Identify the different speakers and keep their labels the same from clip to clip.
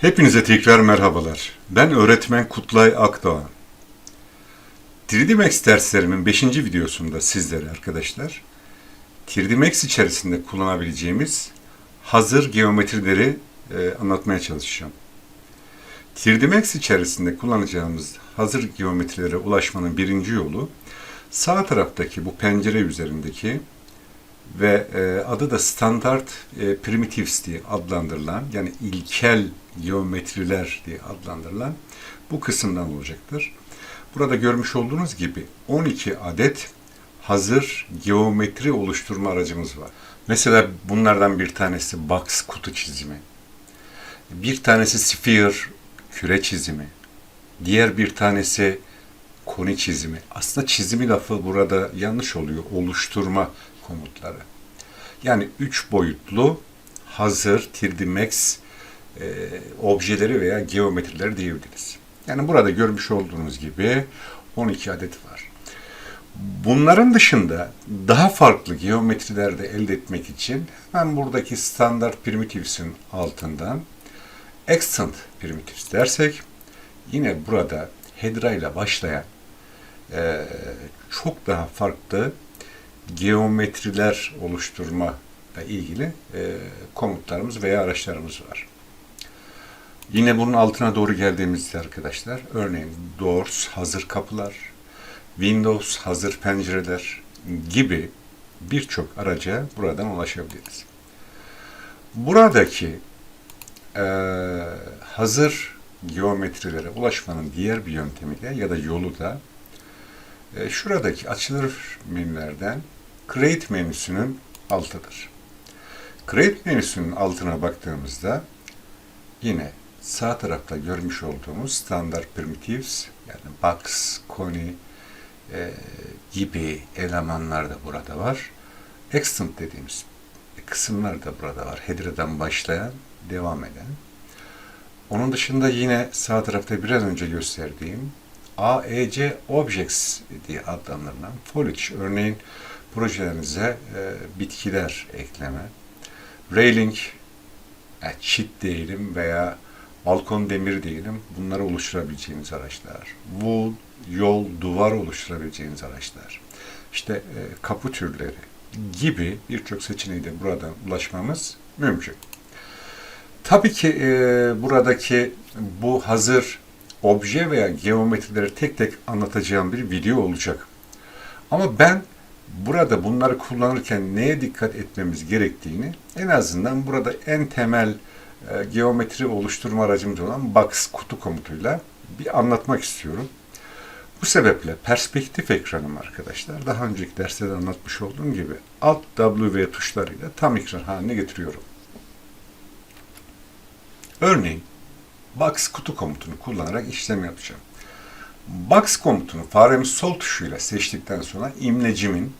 Speaker 1: Hepinize tekrar merhabalar. Ben öğretmen Kutlay Akdoğan. 3D Max derslerimin 5. videosunda sizlere arkadaşlar 3D Max içerisinde kullanabileceğimiz hazır geometrileri e, anlatmaya çalışacağım. 3D Max içerisinde kullanacağımız hazır geometrilere ulaşmanın birinci yolu sağ taraftaki bu pencere üzerindeki ve e, adı da standart e, primitives diye adlandırılan yani ilkel geometriler diye adlandırılan bu kısımdan olacaktır. Burada görmüş olduğunuz gibi 12 adet hazır geometri oluşturma aracımız var. Mesela bunlardan bir tanesi box kutu çizimi. Bir tanesi sphere küre çizimi. Diğer bir tanesi koni çizimi. Aslında çizimi lafı burada yanlış oluyor. Oluşturma komutları. Yani üç boyutlu hazır 3D Max e, objeleri veya geometrileri diyebiliriz. Yani burada görmüş olduğunuz gibi 12 adet var. Bunların dışında daha farklı geometriler de elde etmek için ben buradaki standart primitives'in altından extant primitives dersek yine burada hedra ile başlayan e, çok daha farklı geometriler oluşturma ile ilgili e, komutlarımız veya araçlarımız var. Yine bunun altına doğru geldiğimizde arkadaşlar, örneğin doors hazır kapılar, windows hazır pencereler gibi birçok araca buradan ulaşabiliriz. Buradaki e, hazır geometrilere ulaşmanın diğer bir yöntemi de ya da yolu da e, şuradaki açılır menülerden Create menüsünün altıdır. Create menüsünün altına baktığımızda yine sağ tarafta görmüş olduğumuz standart primitives yani box, koni e, gibi elemanlar da burada var. Extent dediğimiz kısımlar da burada var. Header'dan başlayan, devam eden. Onun dışında yine sağ tarafta biraz önce gösterdiğim AEC Objects diye adlandırılan foliage. Örneğin projelerinize e, bitkiler ekleme, railing, e, çit diyelim veya balkon demir diyelim bunları oluşturabileceğiniz araçlar. Wood, yol, duvar oluşturabileceğiniz araçlar. İşte e, kapı türleri gibi birçok seçeneği de buradan ulaşmamız mümkün. Tabii ki e, buradaki bu hazır obje veya geometrileri tek tek anlatacağım bir video olacak. Ama ben burada bunları kullanırken neye dikkat etmemiz gerektiğini en azından burada en temel e, geometri oluşturma aracımız olan box kutu komutuyla bir anlatmak istiyorum. Bu sebeple perspektif ekranım arkadaşlar daha önceki derslerde anlatmış olduğum gibi Alt W tuşlarıyla tam ekran haline getiriyorum. Örneğin box kutu komutunu kullanarak işlem yapacağım. Box komutunu faremin sol tuşuyla seçtikten sonra imlecimin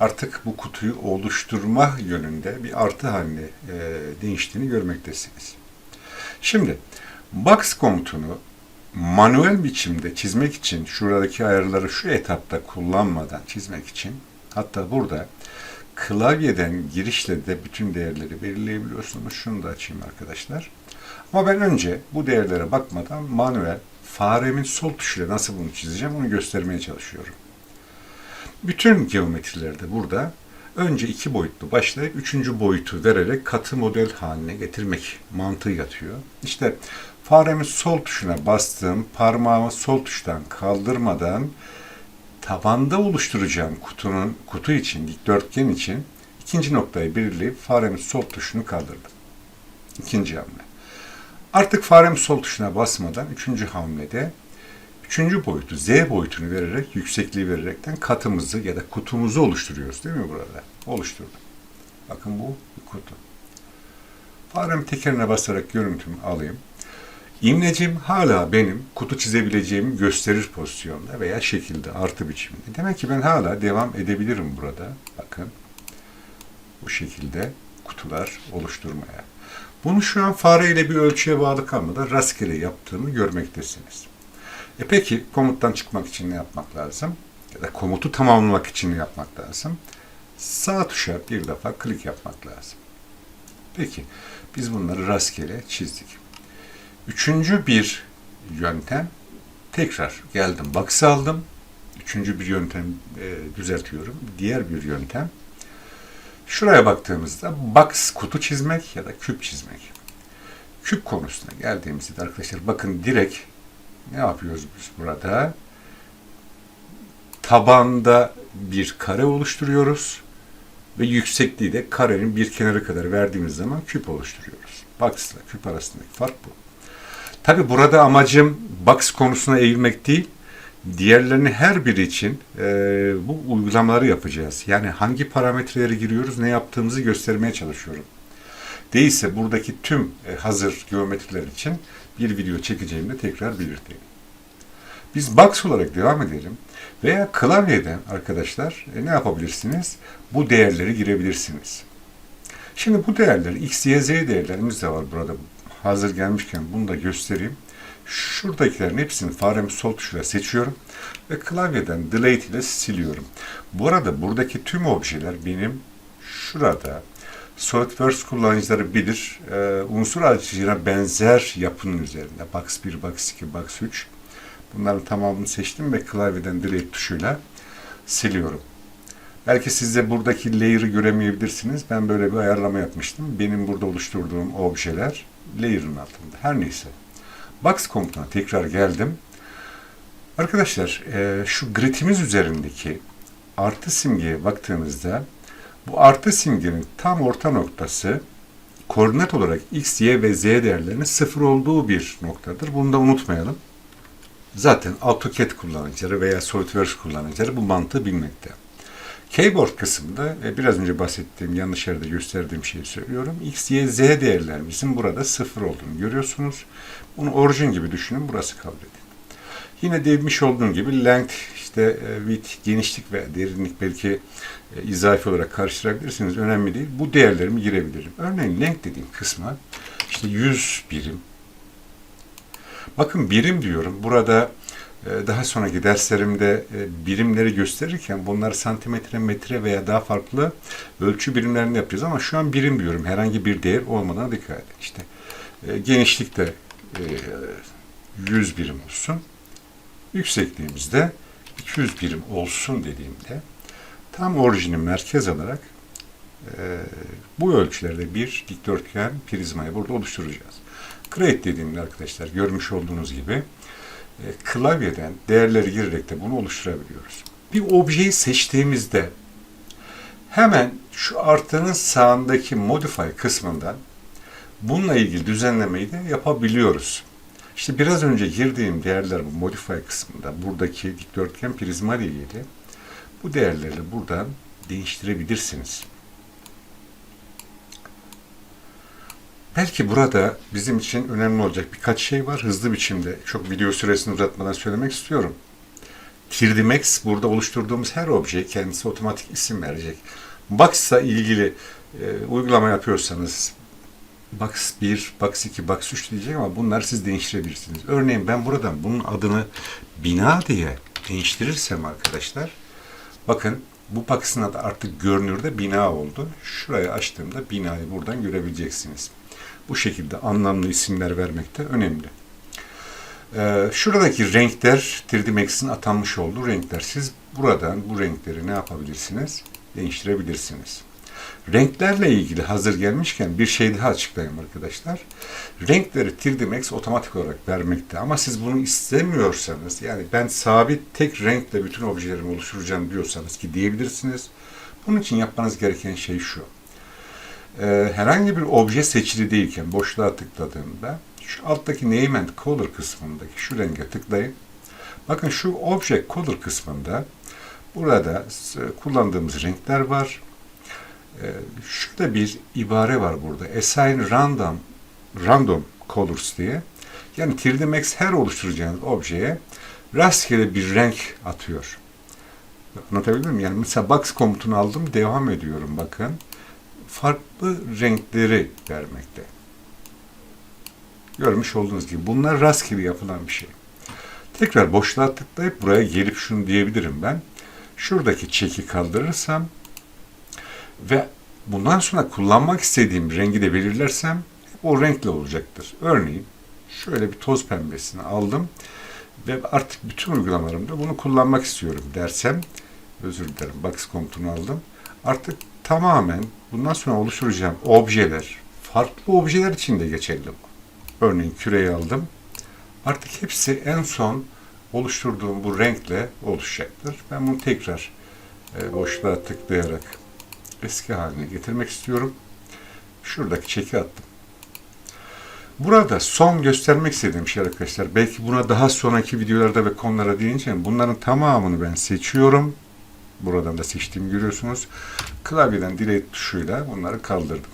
Speaker 1: artık bu kutuyu oluşturma yönünde bir artı haline e, değiştiğini görmektesiniz. Şimdi box komutunu manuel biçimde çizmek için şuradaki ayarları şu etapta kullanmadan çizmek için hatta burada klavyeden girişle de bütün değerleri belirleyebiliyorsunuz. Şunu da açayım arkadaşlar. Ama ben önce bu değerlere bakmadan manuel faremin sol tuşuyla nasıl bunu çizeceğim onu göstermeye çalışıyorum. Bütün geometrilerde burada önce iki boyutlu başlayıp üçüncü boyutu vererek katı model haline getirmek mantığı yatıyor. İşte faremin sol tuşuna bastığım parmağımı sol tuştan kaldırmadan tabanda oluşturacağım kutunun kutu için, dikdörtgen için ikinci noktayı belirleyip faremin sol tuşunu kaldırdım. İkinci hamle. Artık faremin sol tuşuna basmadan üçüncü hamlede üçüncü boyutu, z boyutunu vererek, yüksekliği vererekten katımızı ya da kutumuzu oluşturuyoruz değil mi burada? Oluşturdum. Bakın bu bir kutu. Farem tekerine basarak görüntümü alayım. İmlecim hala benim kutu çizebileceğimi gösterir pozisyonda veya şekilde artı biçimde. Demek ki ben hala devam edebilirim burada. Bakın bu şekilde kutular oluşturmaya. Bunu şu an fareyle bir ölçüye bağlı kalmadan rastgele yaptığımı görmektesiniz. E peki komuttan çıkmak için ne yapmak lazım? Ya da komutu tamamlamak için ne yapmak lazım? Sağ tuşa bir defa klik yapmak lazım. Peki biz bunları rastgele çizdik. Üçüncü bir yöntem tekrar geldim box aldım. Üçüncü bir yöntem e, düzeltiyorum. Diğer bir yöntem. Şuraya baktığımızda box kutu çizmek ya da küp çizmek. Küp konusuna geldiğimizde arkadaşlar bakın direkt ne yapıyoruz biz burada? Tabanda bir kare oluşturuyoruz ve yüksekliği de karenin bir kenarı kadar verdiğimiz zaman küp oluşturuyoruz. Box ile küp arasındaki fark bu. Tabi burada amacım box konusuna eğilmek değil, diğerlerini her biri için e, bu uygulamaları yapacağız. Yani hangi parametreleri giriyoruz, ne yaptığımızı göstermeye çalışıyorum. Değilse buradaki tüm e, hazır geometriler için bir video çekeceğimi de tekrar belirteyim. Biz box olarak devam edelim. Veya klavyeden arkadaşlar e, ne yapabilirsiniz? Bu değerleri girebilirsiniz. Şimdi bu değerleri x, y, z değerlerimiz de var burada. Hazır gelmişken bunu da göstereyim. Şuradakilerin hepsini faremin sol tuşuyla seçiyorum ve klavyeden delete ile siliyorum. Bu arada buradaki tüm objeler benim şurada SolidWorks kullanıcıları bilir. E, unsur ağacına benzer yapının üzerinde. Box 1, Box 2, Box 3. Bunların tamamını seçtim ve klavyeden delete tuşuyla siliyorum. Belki siz de buradaki layer'ı göremeyebilirsiniz. Ben böyle bir ayarlama yapmıştım. Benim burada oluşturduğum objeler layer'ın altında. Her neyse. Box komutuna tekrar geldim. Arkadaşlar e, şu gridimiz üzerindeki artı simgeye baktığınızda bu artı simgenin tam orta noktası koordinat olarak x, y ve z değerlerinin sıfır olduğu bir noktadır. Bunu da unutmayalım. Zaten AutoCAD kullanıcıları veya SolidWorks kullanıcıları bu mantığı bilmekte. Keyboard kısmında e, biraz önce bahsettiğim yanlış yerde gösterdiğim şeyi söylüyorum. X, Y, Z değerlerimizin burada sıfır olduğunu görüyorsunuz. Bunu orijin gibi düşünün. Burası kabul edin. Yine demiş olduğum gibi length, işte e, width, genişlik ve derinlik belki e, izafi olarak karıştırabilirsiniz. Önemli değil. Bu değerlerimi girebilirim. Örneğin length dediğim kısma işte 100 birim. Bakın birim diyorum. Burada e, daha sonraki derslerimde e, birimleri gösterirken bunlar santimetre, metre veya daha farklı ölçü birimlerini yapacağız ama şu an birim diyorum. Herhangi bir değer olmadan dikkat edin. İşte e, genişlik de 100 birim olsun. Yüksekliğimizde 200 birim olsun dediğimde tam orijini merkez alarak bu ölçülerde bir dikdörtgen prizmayı burada oluşturacağız. Create dediğimde arkadaşlar görmüş olduğunuz gibi e, klavyeden değerleri girerek de bunu oluşturabiliyoruz. Bir objeyi seçtiğimizde hemen şu artının sağındaki modify kısmından bununla ilgili düzenlemeyi de yapabiliyoruz. İşte biraz önce girdiğim değerler bu modify kısmında buradaki dikdörtgen prizma ile bu değerleri buradan değiştirebilirsiniz. Belki burada bizim için önemli olacak birkaç şey var. Hızlı biçimde çok video süresini uzatmadan söylemek istiyorum. 3D Max burada oluşturduğumuz her objeye kendisi otomatik isim verecek. Box'la ilgili e, uygulama yapıyorsanız Box 1, Box 2, Box 3 diyecek ama bunları siz değiştirebilirsiniz. Örneğin ben buradan bunun adını bina diye değiştirirsem arkadaşlar bakın bu Box'ın adı artık görünürde bina oldu. Şurayı açtığımda binayı buradan görebileceksiniz bu şekilde anlamlı isimler vermek de önemli. Ee, şuradaki renkler 3D Max'in atanmış olduğu renkler. Siz buradan bu renkleri ne yapabilirsiniz? Değiştirebilirsiniz. Renklerle ilgili hazır gelmişken bir şey daha açıklayayım arkadaşlar. Renkleri 3D Max otomatik olarak vermekte ama siz bunu istemiyorsanız yani ben sabit tek renkle bütün objelerimi oluşturacağım diyorsanız ki diyebilirsiniz. Bunun için yapmanız gereken şey şu e, herhangi bir obje seçili değilken boşluğa tıkladığımda şu alttaki Name and Color kısmındaki şu renge tıklayın. Bakın şu Object Color kısmında burada kullandığımız renkler var. E, şurada bir ibare var burada. Assign Random Random Colors diye. Yani 3D Max her oluşturacağınız objeye rastgele bir renk atıyor. Anlatabildim mi? Yani mesela box komutunu aldım, devam ediyorum bakın farklı renkleri vermekte. Görmüş olduğunuz gibi bunlar rastgele yapılan bir şey. Tekrar boşluğa tıklayıp buraya gelip şunu diyebilirim ben. Şuradaki çeki kaldırırsam ve bundan sonra kullanmak istediğim rengi de belirlersem o renkli olacaktır. Örneğin Şöyle bir toz pembesini aldım ve artık bütün uygulamalarımda bunu kullanmak istiyorum dersem özür dilerim box komutunu aldım. Artık tamamen bundan sonra oluşturacağım objeler farklı objeler için de geçerli bu. Örneğin küreyi aldım. Artık hepsi en son oluşturduğum bu renkle oluşacaktır. Ben bunu tekrar e, boşluğa tıklayarak eski haline getirmek istiyorum. Şuradaki çeki attım. Burada son göstermek istediğim şey arkadaşlar. Belki buna daha sonraki videolarda ve konulara değineceğim. Bunların tamamını ben seçiyorum. Buradan da seçtiğimi görüyorsunuz. Klavyeden delete tuşuyla bunları kaldırdım.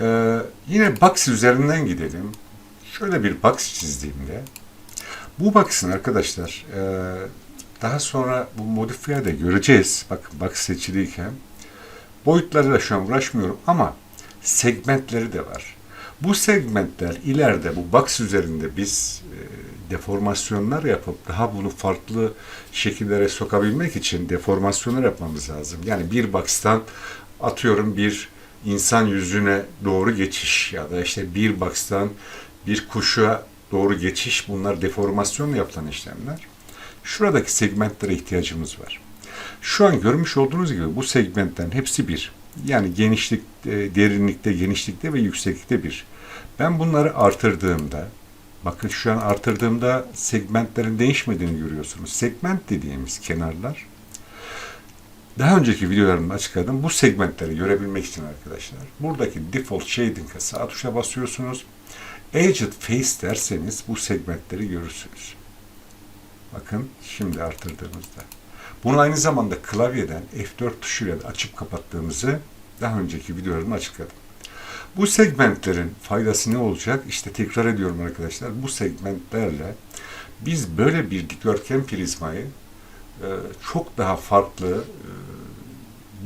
Speaker 1: Ee, yine box üzerinden gidelim. Şöyle bir box çizdiğimde bu box'ın arkadaşlar e, daha sonra bu modifiye de göreceğiz. Bakın box seçiliyken boyutlarıyla şu an uğraşmıyorum ama segmentleri de var. Bu segmentler ileride bu box üzerinde biz e, deformasyonlar yapıp daha bunu farklı şekillere sokabilmek için deformasyonlar yapmamız lazım. Yani bir box'tan atıyorum bir insan yüzüne doğru geçiş ya da işte bir box'tan bir kuşa doğru geçiş bunlar deformasyonla yapılan işlemler. Şuradaki segmentlere ihtiyacımız var. Şu an görmüş olduğunuz gibi bu segmentlerin hepsi bir. Yani genişlik, e, derinlikte, genişlikte ve yükseklikte bir. Ben bunları artırdığımda, bakın şu an artırdığımda segmentlerin değişmediğini görüyorsunuz. Segment dediğimiz kenarlar, daha önceki videolarımda açıkladım. Bu segmentleri görebilmek için arkadaşlar, buradaki Default Shading'e sağ tuşa basıyorsunuz. Aged Face derseniz bu segmentleri görürsünüz. Bakın şimdi artırdığımızda. Bunu aynı zamanda klavyeden F4 tuşuyla da açıp kapattığımızı daha önceki videolarımda açıkladım. Bu segmentlerin faydası ne olacak? İşte tekrar ediyorum arkadaşlar. Bu segmentlerle biz böyle bir dikdörtgen prizmayı e, çok daha farklı e,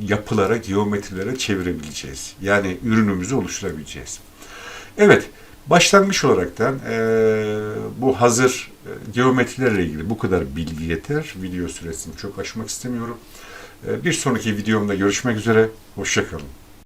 Speaker 1: yapılara, geometrilere çevirebileceğiz. Yani ürünümüzü oluşturabileceğiz. Evet, başlangıç olaraktan e, bu hazır geometrilerle ilgili bu kadar bilgi yeter. Video süresini çok aşmak istemiyorum. E, bir sonraki videomda görüşmek üzere. Hoşçakalın.